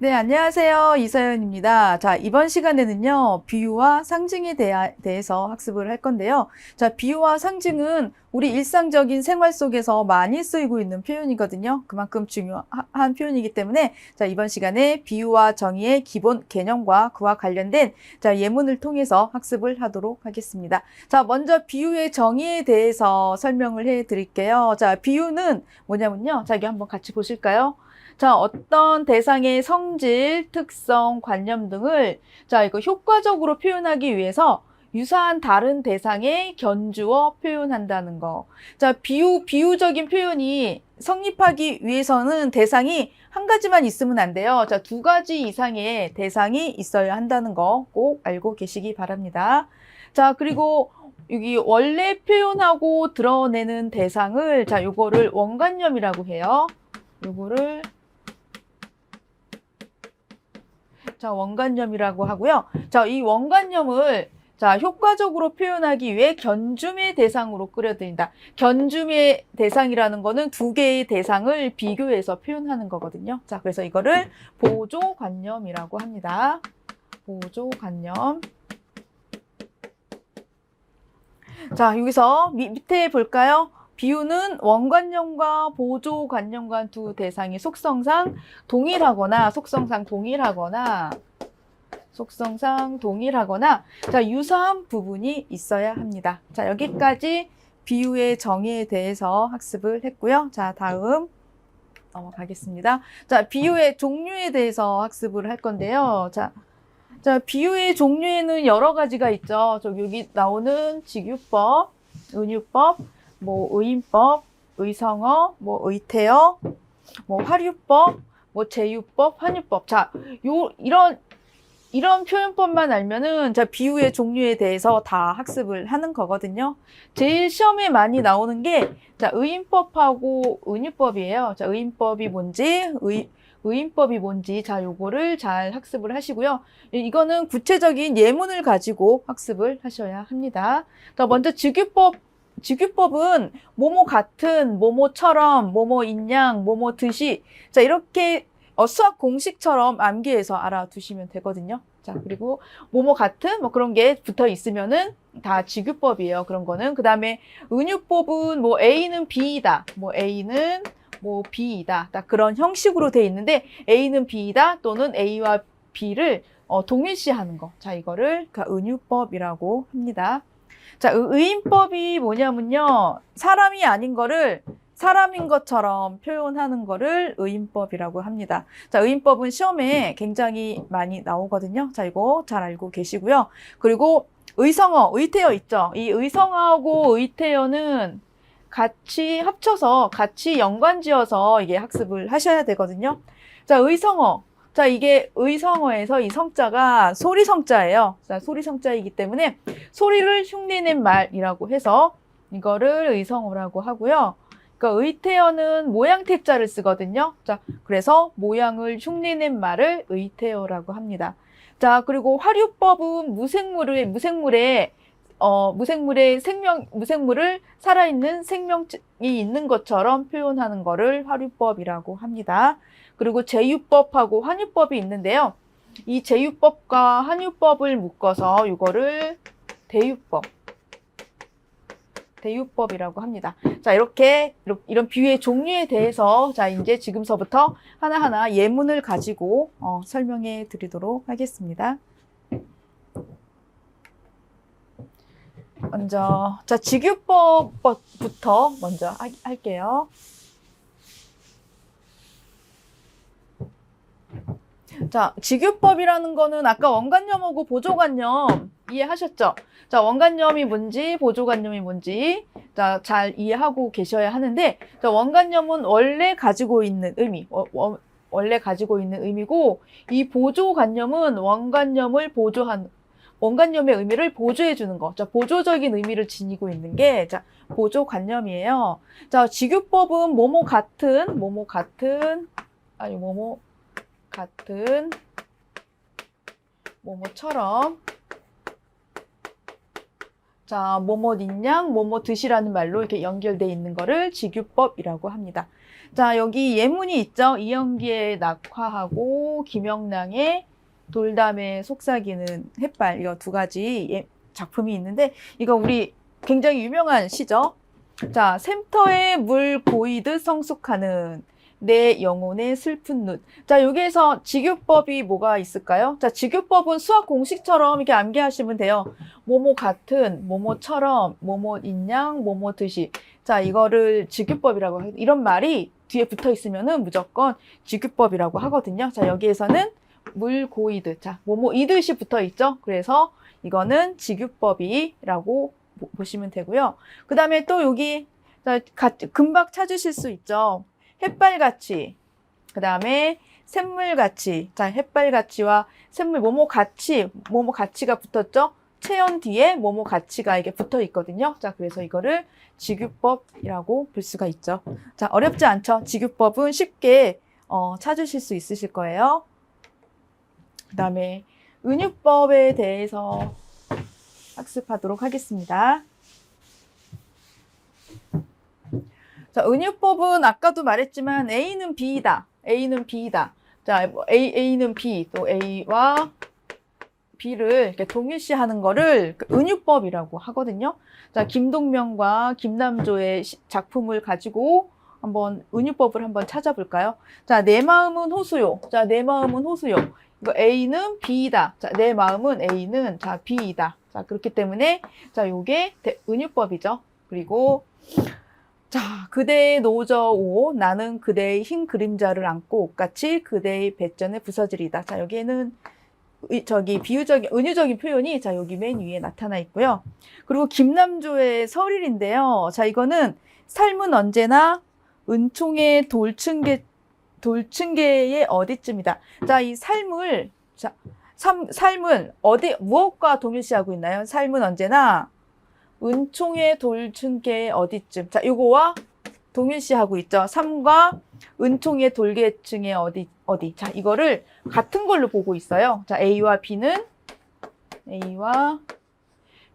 네, 안녕하세요. 이서연입니다. 자, 이번 시간에는요, 비유와 상징에 대하, 대해서 학습을 할 건데요. 자, 비유와 상징은 우리 일상적인 생활 속에서 많이 쓰이고 있는 표현이거든요. 그만큼 중요한 표현이기 때문에, 자, 이번 시간에 비유와 정의의 기본 개념과 그와 관련된, 자, 예문을 통해서 학습을 하도록 하겠습니다. 자, 먼저 비유의 정의에 대해서 설명을 해 드릴게요. 자, 비유는 뭐냐면요. 자, 여기 한번 같이 보실까요? 자, 어떤 대상의 성질, 특성, 관념 등을 자, 이거 효과적으로 표현하기 위해서 유사한 다른 대상에 견주어 표현한다는 거. 자, 비유, 비유적인 표현이 성립하기 위해서는 대상이 한 가지만 있으면 안 돼요. 자, 두 가지 이상의 대상이 있어야 한다는 거 꼭 알고 계시기 바랍니다. 자, 그리고 여기 원래 표현하고 드러내는 대상을 자, 요거를 원관념이라고 해요. 요거를 자, 원관념이라고 하고요. 자, 이 원관념을 자, 효과적으로 표현하기 위해 견줌의 대상으로 끌어들인다. 견줌의 대상이라는 거는 두 개의 대상을 비교해서 표현하는 거거든요. 자, 그래서 이거를 보조관념이라고 합니다. 보조관념. 자, 여기서 밑- 밑에 볼까요? 비유는 원관념과 보조관념과 두 대상이 속성상 동일하거나 속성상 동일하거나 속성상 동일하거나 자 유사한 부분이 있어야 합니다. 자 여기까지 비유의 정의에 대해서 학습을 했고요. 자 다음 넘어가겠습니다. 자 비유의 종류에 대해서 학습을 할 건데요. 자, 자 비유의 종류에는 여러 가지가 있죠. 저 여기 나오는 직유법, 은유법, 뭐 의인법, 의성어, 뭐 의태어, 뭐 화류법, 뭐 제유법, 환유법. 자, 요 이런 이런 표현법만 알면은 자 비유의 종류에 대해서 다 학습을 하는 거거든요. 제일 시험에 많이 나오는 게자 의인법하고 은유법이에요. 자 의인법이 뭔지 의 의인법이 뭔지 자 요거를 잘 학습을 하시고요. 이- 이거는 구체적인 예문을 가지고 학습을 하셔야 합니다. 자 먼저 직유법 직유법은 뭐뭐 같은, 뭐뭐처럼, 뭐뭐 인양, 뭐뭐 듯이 자 이렇게 어, 수학 공식처럼 암기해서 알아두시면 되거든요. 자 그리고 뭐뭐 같은 뭐 그런 게 붙어 있으면은 다 직유법이에요. 그런 거는 그 다음에 은유법은 뭐 A는 B이다, 뭐 A는 뭐 B이다, 딱 그런 형식으로 돼 있는데 A는 B이다 또는 A와 B를 어, 동일시하는 거. 자 이거를 그 은유법이라고 합니다. 자, 의- 의인법이 뭐냐면요. 사람이 아닌 거를 사람인 것처럼 표현하는 거를 의인법이라고 합니다. 자, 의인법은 시험에 굉장히 많이 나오거든요. 자, 이거 잘 알고 계시고요. 그리고 의성어, 의태어 있죠. 이 의성어하고 의태어는 같이 합쳐서 같이 연관지어서 이게 학습을 하셔야 되거든요. 자, 의성어. 자, 이게 의성어에서 이 성자가 소리 성자예요. 자, 소리 성자이기 때문에 소리를 흉내낸 말이라고 해서 이거를 의성어라고 하고요. 그러니까 의태어는 모양 태자를 쓰거든요. 자, 그래서 모양을 흉내낸 말을 의태어라고 합니다. 자, 그리고 화류법은 무생물의 무생물의 어, 무생물의 생명 무생물을 살아있는 생명이 있는 것처럼 표현하는 거를 화류법이라고 합니다. 그리고 제유법하고 환유법이 있는데요. 이 제유법과 환유법을 묶어서 이거를 대유법, 대유법이라고 합니다. 자, 이렇게 이렇- 이런 비유의 종류에 대해서 자, 이제 지금서부터 하나하나 예문을 가지고 어, 설명해 드리도록 하겠습니다. 먼저 자, 직유법부터 먼저 하- 할게요. 자, 직유법이라는 거는 아까 원관념하고 보조관념 이해하셨죠? 자, 원관념이 뭔지, 보조관념이 뭔지, 자, 잘 이해하고 계셔야 하는데, 자, 원관념은 원래 가지고 있는 의미, 어, 원- 원래 가지고 있는 의미고, 이 보조관념은 원관념을 보조한, 원관념의 의미를 보조해 주는 거. 자, 보조적인 의미를 지니고 있는 게, 자, 보조관념이에요. 자, 직유법은 뭐뭐 같은, 뭐뭐 같은, 아니, 뭐뭐 같은 뭐뭐처럼 자, 뭐뭐 있냥, 뭐뭐 드시라는 말로 이렇게 연결돼 있는 거를 직유법이라고 합니다. 자, 여기 예문이 있죠. 이영기의 낙화하고 김영랑의 돌담의 속삭이는 햇발 이거 두 가지 예- 작품이 있는데 이거 우리 굉장히 유명한 시죠. 자, 샘터에 물 고이듯 성숙하는 내 영혼의 슬픈 눈. 자, 여기에서 직유법이 뭐가 있을까요? 자, 직유법은 수학 공식처럼 이렇게 암기하시면 돼요. 뭐뭐 같은, 뭐뭐처럼, 뭐뭐 인양, 뭐뭐 듯이. 자, 이거를 직유법이라고 해. 이런 말이 뒤에 붙어 있으면은 무조건 직유법이라고 하거든요. 자, 여기에서는 물 고이듯. 자, 뭐뭐 이듯이 붙어 있죠. 그래서 이거는 직유법이라고 보- 보시면 되고요. 그 다음에 또 여기 자, 가- 금방 찾으실 수 있죠. 햇발같이. 그 다음에 샘물같이. 자, 햇발같이와 샘물, 뭐뭐 같이, 뭐뭐 같이가 붙었죠. 체연 뒤에 뭐뭐 같이가 이게 붙어 있거든요. 자, 그래서 이거를 직유법이라고 볼 수가 있죠. 자, 어렵지 않죠. 직유법은 쉽게 어, 찾으실 수 있으실 거예요. 그 다음에 은유법에 대해서 학습하도록 하겠습니다. 자, 은유법은 아까도 말했지만 A는 B이다. A는 B이다. 자, 뭐 A, A는 B, 또 A와 B를 이렇게 동일시하는 거를 그 은유법이라고 하거든요. 자, 김동명과 김남조의 시- 작품을 가지고 한번 은유법을 한번 찾아볼까요? 자, 내 마음은 호수요. 자, 내 마음은 호수요. 이거 A는 B이다. 자, 내 마음은 A는 자, B이다. 자, 그렇기 때문에 자, 요게 대- 은유법이죠. 그리고 자, 그대의 노저오 나는 그대의 흰 그림자를 안고 옷같이 그대의 배전에 부서지리다. 자, 여기에는 의- 저기 비유적인 은유적인 표현이 자, 여기 맨 위에 나타나 있고요. 그리고 김남조의 설일인데요. 자, 이거는 삶은 언제나 은총의 돌층계 돌층계의 어디쯤이다. 자, 이 삶을 자, 삶, 삶은 어디 무엇과 동일시하고 있나요? 삶은 언제나 은총의 돌층계의 어디쯤. 자, 요거와 동일시하고 있죠. 삶과 은총의 돌계층의 어디 어디. 자, 이거를 같은 걸로 보고 있어요. 자, A와 B는 A와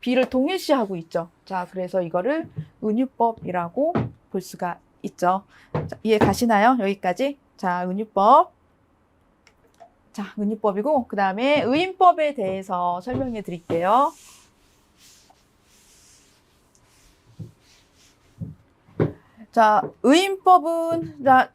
B를 동일시 하고 있죠. 자, 그래서 이거를 은유법이라고 볼 수가 있죠. 자, 이해 가시나요? 여기까지. 자, 은유법. 자, 은유법이고 그 다음에 의인법에 대해서 설명해 드릴게요. 자, 의인법은 자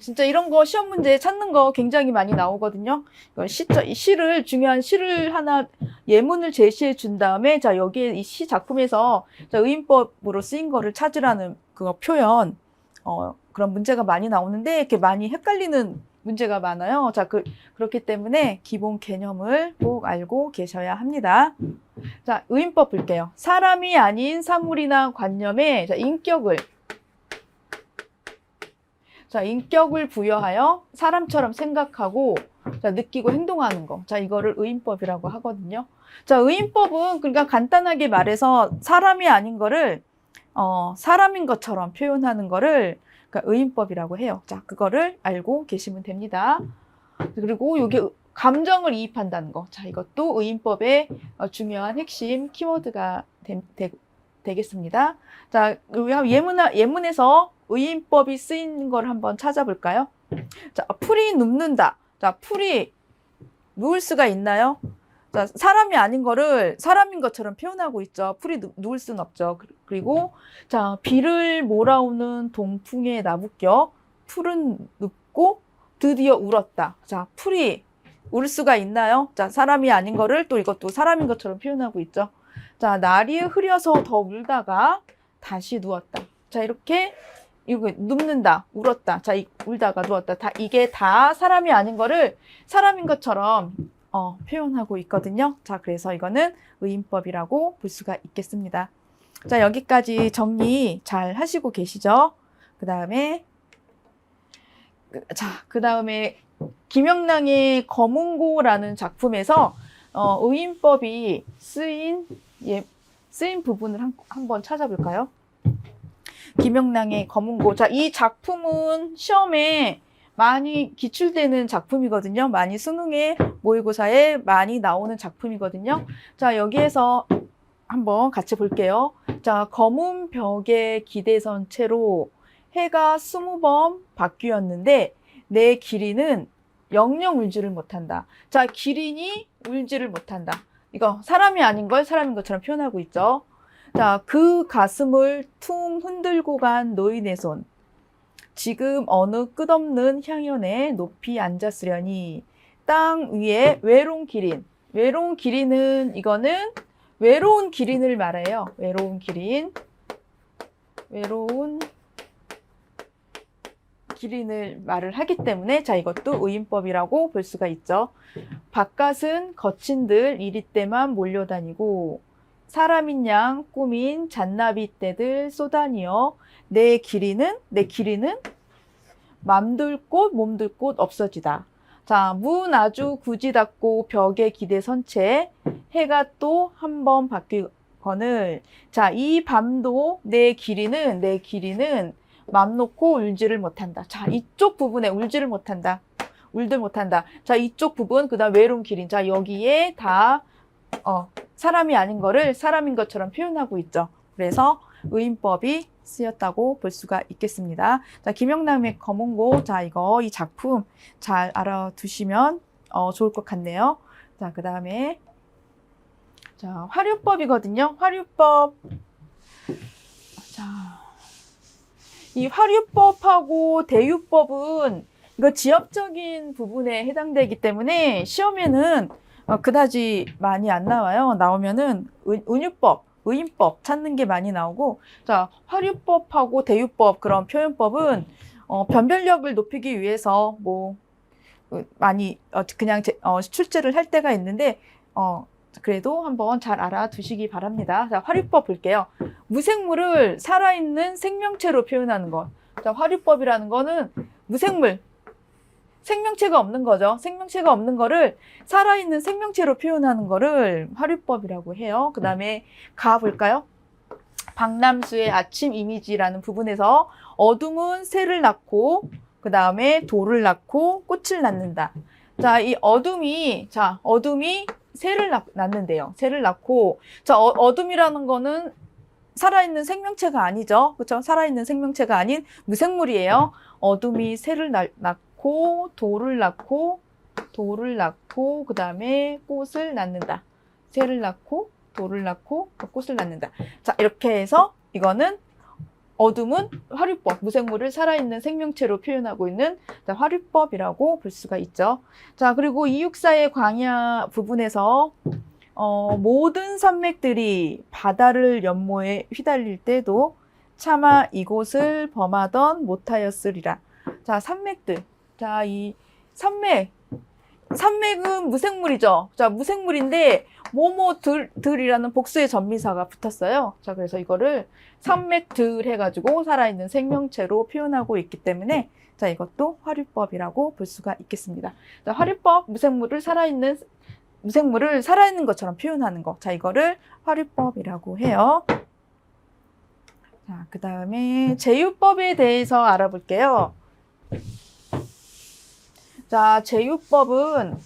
진짜 이런 거 시험 문제 찾는 거 굉장히 많이 나오거든요. 시, 이 시를 중요한 시를 하나 예문을 제시해 준 다음에 자 여기에 이 시 작품에서 자, 의인법으로 쓰인 거를 찾으라는 그거 표현 어, 그런 문제가 많이 나오는데 이렇게 많이 헷갈리는 문제가 많아요. 자, 그, 그렇기 때문에 기본 개념을 꼭 알고 계셔야 합니다. 자, 의인법 볼게요. 사람이 아닌 사물이나 관념에 자, 인격을 자, 인격을 부여하여 사람처럼 생각하고 자, 느끼고 행동하는 거. 자, 이거를 의인법이라고 하거든요. 자, 의인법은 그러니까 간단하게 말해서 사람이 아닌 거를 어, 사람인 것처럼 표현하는 거를 그러니까 의인법이라고 해요. 자, 그거를 알고 계시면 됩니다. 그리고 이게 감정을 이입한다는 거. 자, 이것도 의인법의 어, 중요한 핵심 키워드가 되, 되, 겠습니다 자, 우리 한 예문, 예문에서 의인법이 쓰인 걸 한번 찾아볼까요? 자, 풀이 눕는다. 자, 풀이 누울 수가 있나요? 자, 사람이 아닌 거를 사람인 것처럼 표현하고 있죠. 풀이 누, 누울 수는 없죠. 그- 그리고 자, 비를 몰아오는 동풍에 나부껴 풀은 눕고 드디어 울었다. 자, 풀이 울 수가 있나요? 자, 사람이 아닌 거를 또 이것도 사람인 것처럼 표현하고 있죠. 자, 날이 흐려서 더 울다가 다시 누웠다. 자, 이렇게 이거 눕는다, 울었다. 자, 이, 울다가 누웠다. 다 이게 다 사람이 아닌 거를 사람인 것처럼 어, 표현하고 있거든요. 자, 그래서 이거는 의인법이라고 볼 수가 있겠습니다. 자, 여기까지 정리 잘 하시고 계시죠? 그 다음에, 자, 그 다음에 김영랑의 검은고라는 작품에서 어, 의인법이 쓰인, 예, 쓰인 부분을 한, 한번 찾아볼까요? 김영랑의 검은고. 자, 이 작품은 시험에 많이 기출되는 작품이거든요. 많이 수능에 모의고사에 많이 나오는 작품이거든요. 자, 여기에서 한번 같이 볼게요. 자, 검은 벽에 기대선 채로 해가 스무 번 바뀌었는데 내 길이는 영영 울지를 못한다. 자, 기린이 울지를 못한다. 이거 사람이 아닌 걸 사람인 것처럼 표현하고 있죠. 자, 그 가슴을 퉁 흔들고 간 노인의 손. 지금 어느 끝없는 향연에 높이 앉았으려니 땅 위에 외로운 기린. 외로운 기린은 이거는 외로운 기린을 말해요. 외로운 기린. 외로운 기린을 말을 하기 때문에 자 이것도 의인법이라고 볼 수가 있죠. 바깥은 거친들 이리 때만 몰려다니고 사람인 양 꾸민 잔나비 떼들 쏘다니어 내 길이는 내 길이는 맘들 곳 몸들 곳 없어지다. 자, 문 아주 굳이 닫고 벽에 기대 선 채 해가 또 한 번 바뀌거늘 자, 이 밤도 내 길이는 내 길이는 맘 놓고 울지를 못한다. 자, 이쪽 부분에 울지를 못한다. 울들 못한다. 자, 이쪽 부분 그 다음 외로운 기린. 자, 여기에 다 어, 사람이 아닌 거를 사람인 것처럼 표현하고 있죠. 그래서 의인법이 쓰였다고 볼 수가 있겠습니다. 자, 김영남의 검은고. 자, 이거 이 작품 잘 알아두시면 어, 좋을 것 같네요. 자, 그 다음에 자, 화류법이거든요. 화류법. 자, 이 화류법하고 대유법은 이거 지엽적인 부분에 해당되기 때문에 시험에는 어, 그다지 많이 안 나와요. 나오면은 은, 은유법, 의인법 찾는 게 많이 나오고, 자 화류법하고 대유법 그런 표현법은 어, 변별력을 높이기 위해서 뭐 어, 많이 어, 그냥 제- 어, 출제를 할 때가 있는데 어, 그래도 한번 잘 알아두시기 바랍니다. 자 화류법 볼게요. 무생물을 살아있는 생명체로 표현하는 것. 자 화류법이라는 거는 무생물 생명체가 없는 거죠. 생명체가 없는 거를 살아있는 생명체로 표현하는 거를 화류법이라고 해요. 그 다음에 가 볼까요? 박남수의 아침 이미지라는 부분에서 어둠은 새를 낳고 그 다음에 돌을 낳고 꽃을 낳는다. 자, 이 어둠이 자 어둠이 새를 낳, 낳는데요. 새를 낳고 자 어, 어둠이라는 거는 살아있는 생명체가 아니죠. 그렇죠? 살아있는 생명체가 아닌 무생물이에요. 어둠이 새를 낳, 낳고 돌을 낳고 돌을 낳고 그 다음에 꽃을 낳는다. 새를 낳고 돌을 낳고 꽃을 낳는다. 자 이렇게 해서 이거는 어둠은 화류법, 무생물을 살아있는 생명체로 표현하고 있는 자, 화류법이라고 볼 수가 있죠. 자 그리고 이육사의 광야 부분에서 어, 모든 산맥들이 바다를 연모에 휘달릴 때도 차마 이곳을 범하던 못하였으리라. 자 산맥들, 자 이 산맥 산맥은 무생물이죠. 자, 무생물인데 뭐뭐들 들이라는 복수의 전미사가 붙었어요. 자, 그래서 이거를 산맥들 해가지고 살아있는 생명체로 표현하고 있기 때문에 자, 이것도 화류법이라고 볼 수가 있겠습니다. 자, 화류법 무생물을 살아있는 무생물을 살아있는 것처럼 표현하는 거. 자, 이거를 화류법이라고 해요. 자, 그 다음에 제유법에 대해서 알아볼게요. 자, 제유법은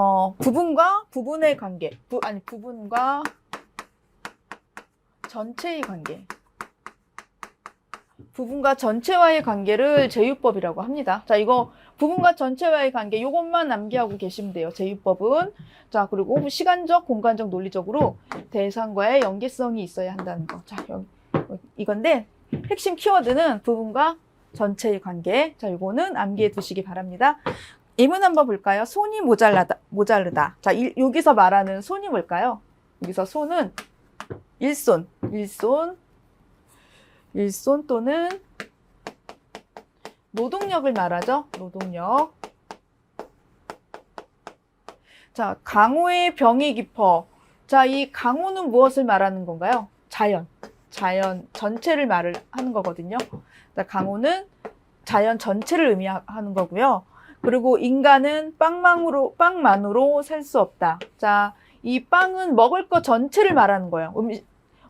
어, 부분과 부분의 관계, 부, 아니 부분과 전체의 관계, 부분과 전체와의 관계를 제유법이라고 합니다. 자, 이거 부분과 전체와의 관계, 이것만 암기하고 계시면 돼요. 제유법은 자, 그리고 시간적, 공간적, 논리적으로 대상과의 연계성이 있어야 한다는 거. 자, 여기 이건데 핵심 키워드는 부분과 전체의 관계. 자, 이거는 암기해 두시기 바랍니다. 예문 한번 볼까요? 손이 모자라다, 모자르다. 자, 이, 여기서 말하는 손이 뭘까요? 여기서 손은 일손, 일손, 일손 또는 노동력을 말하죠. 노동력. 자, 강호의 병이 깊어. 자, 이 강호는 무엇을 말하는 건가요? 자연. 자연 전체를 말을 하는 거거든요. 자, 강호는 자연 전체를 의미하는 거고요. 그리고 인간은 빵망으로, 빵만으로 살 수 없다. 자, 이 빵은 먹을 거 전체를 말하는 거예요. 음식,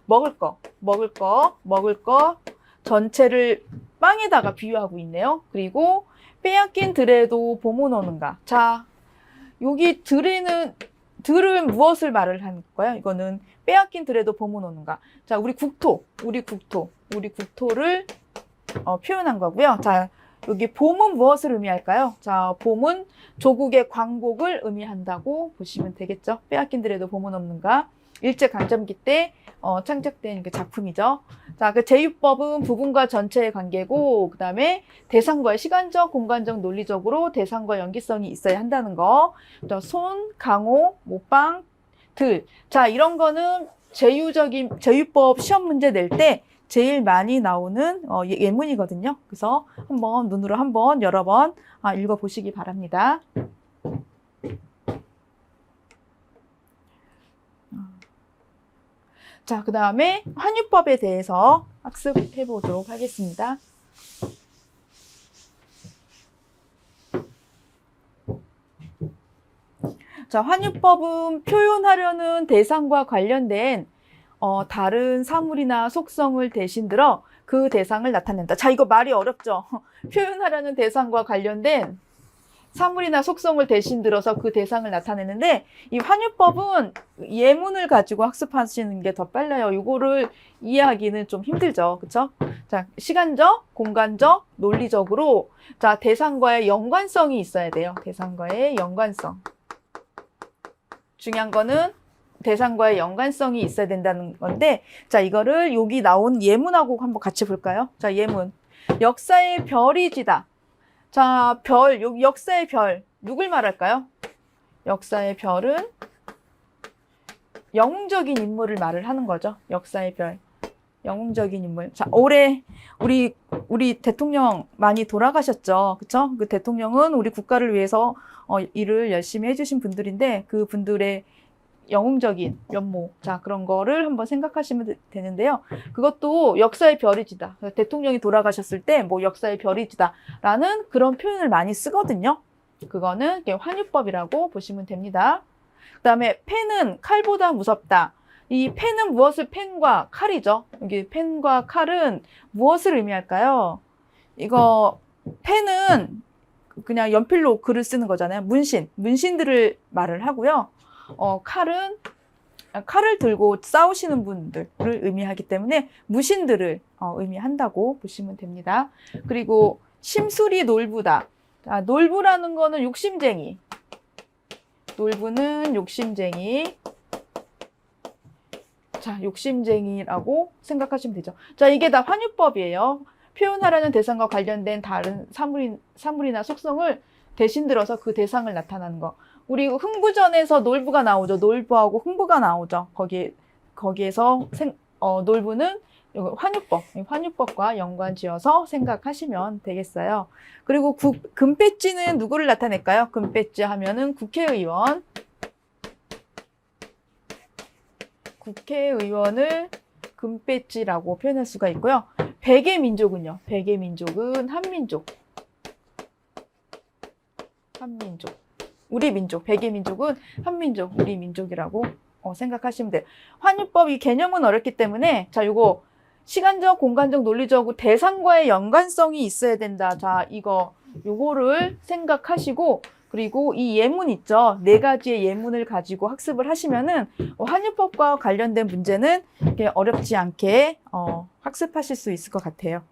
먹을 거, 먹을 거, 먹을 거 전체를 빵에다가 비유하고 있네요. 그리고 빼앗긴 들에도 봄은 오는가. 자, 여기 들에는 들은 무엇을 말을 하는 거야? 이거는 빼앗긴 들에도 봄은 오는가. 자, 우리 국토, 우리 국토, 우리 국토를 어, 표현한 거고요. 자, 여기 봄은 무엇을 의미할까요? 자, 봄은 조국의 광복을 의미한다고 보시면 되겠죠. 빼앗긴 들에도 봄은 없는가. 일제 강점기 때 어, 창작된 그 작품이죠. 자, 그 제유법은 부분과 전체의 관계고, 그 다음에 대상과의 시간적, 공간적, 논리적으로 대상과 연기성이 있어야 한다는 거. 또 손, 강호, 모방, 들. 자, 이런 거는 제유적인, 제유법 시험 문제 낼 때 제일 많이 나오는 어, 예- 예문이거든요. 그래서 한번 눈으로 한번 여러 번 아, 읽어보시기 바랍니다. 자, 그 다음에 환유법에 대해서 학습해 보도록 하겠습니다. 자, 환유법은 표현하려는 대상과 관련된 어, 다른 사물이나 속성을 대신 들어 그 대상을 나타낸다. 자, 이거 말이 어렵죠? 표현하려는 대상과 관련된 사물이나 속성을 대신 들어서 그 대상을 나타내는데 이 환유법은 예문을 가지고 학습하시는 게 더 빨라요. 이거를 이해하기는 좀 힘들죠. 그렇죠? 자, 시간적, 공간적, 논리적으로 자, 대상과의 연관성이 있어야 돼요. 대상과의 연관성. 중요한 거는 대상과의 연관성이 있어야 된다는 건데 자, 이거를 여기 나온 예문하고 한번 같이 볼까요? 자, 예문. 역사의 별이 지다. 자, 별, 역사의 별. 누굴 말할까요? 역사의 별은 영웅적인 인물을 말을 하는 거죠. 역사의 별. 영웅적인 인물. 자, 올해 우리 우리 대통령 많이 돌아가셨죠. 그렇죠? 그 대통령은 우리 국가를 위해서 어, 일을 열심히 해 주신 분들인데 그 분들의 영웅적인 면모, 자 그런 거를 한번 생각하시면 되- 되는데요. 그것도 역사의 별이 지다. 대통령이 돌아가셨을 때 뭐 역사의 별이 지다라는 그런 표현을 많이 쓰거든요. 그거는 이게 환유법이라고 보시면 됩니다. 그 다음에 펜은 칼보다 무섭다. 이 펜은 무엇을 펜과 칼이죠. 여기 펜과 칼은 무엇을 의미할까요? 이거 펜은 그냥 연필로 글을 쓰는 거잖아요. 문신, 문신들을 말을 하고요. 어, 칼은 칼을 들고 싸우시는 분들을 의미하기 때문에 무신들을 어, 의미한다고 보시면 됩니다. 그리고 심술이 놀부다. 자, 놀부라는 거는 욕심쟁이. 놀부는 욕심쟁이. 자, 욕심쟁이라고 생각하시면 되죠. 자, 이게 다 환유법이에요. 표현하라는 대상과 관련된 다른 사물이, 사물이나 속성을 대신 들어서 그 대상을 나타나는 거. 우리 흥부전에서 놀부가 나오죠. 놀부하고 흥부가 나오죠. 거기 거기에서 생, 어, 놀부는 환유법, 이 환유법과 연관 지어서 생각하시면 되겠어요. 그리고 국, 금배지는 누구를 나타낼까요? 금배지 하면은 국회의원. 국회의원을 금배지라고 표현할 수가 있고요. 백의 민족은요. 백의 민족은 한민족. 한민족. 우리 민족, 백의 민족은 한민족, 우리 민족이라고 어, 생각하시면 돼요. 환유법 이 개념은 어렵기 때문에 자, 요거 시간적, 공간적, 논리적으로 대상과의 연관성이 있어야 된다. 자, 이거 요거를 생각하시고 그리고 이 예문 있죠. 네 가지의 예문을 가지고 학습을 하시면은 어, 환유법과 관련된 문제는 어렵지 않게 어, 학습하실 수 있을 것 같아요.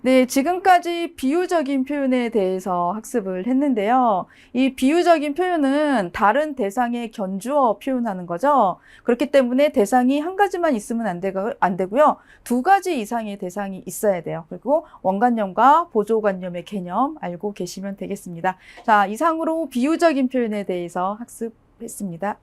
네, 지금까지 비유적인 표현에 대해서 학습을 했는데요. 이 비유적인 표현은 다른 대상에 견주어 표현하는 거죠. 그렇기 때문에 대상이 한 가지만 있으면 안, 되고, 안 되고요. 두 가지 이상의 대상이 있어야 돼요. 그리고 원관념과 보조관념의 개념 알고 계시면 되겠습니다. 자, 이상으로 비유적인 표현에 대해서 학습했습니다.